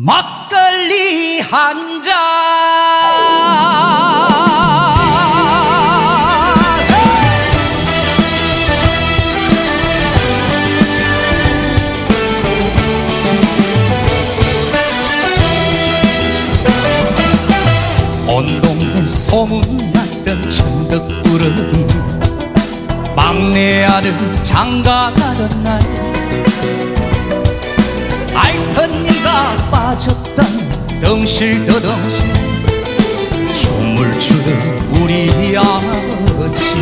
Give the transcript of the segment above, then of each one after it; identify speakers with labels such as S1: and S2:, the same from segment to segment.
S1: 막걸리 한 잔. 온 동네 소문났던 천덕꾸러기 막내 아들 장가 가던 날 네가 빠졌던 덩실더덩실. 춤을 추던 우리 아버지.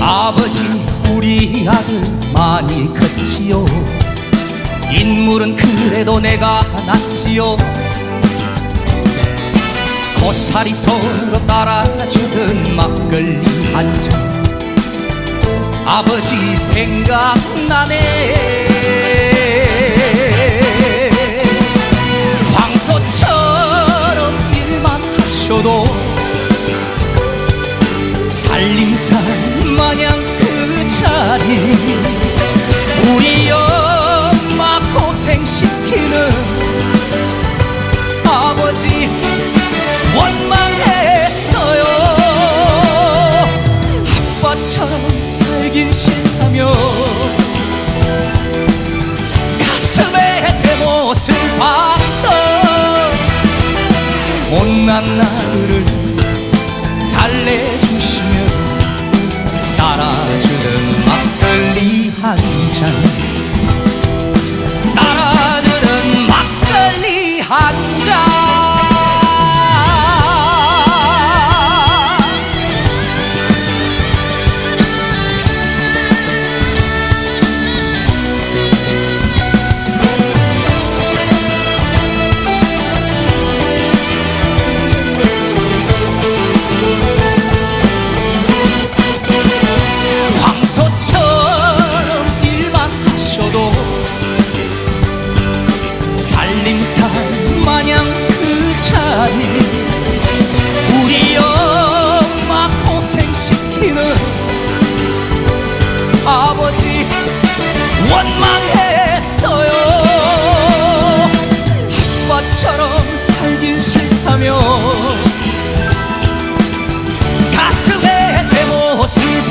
S1: 아버지 우리 아들 많이 컸지요. 인물은 그래도 내가 낫지요. 고사리 서로 따라주던 막걸리 한 잔. 아버지 생각나네 살림살 마냥 그 자리. 우리 엄마 고생시키는 아버지 원망했어요. 아빠처럼 살긴 싫다며 가슴에 대못을 박던 못난 나를 달래 한 원망했어요. 햇볕처럼 살기 싫다며 가슴에 대못을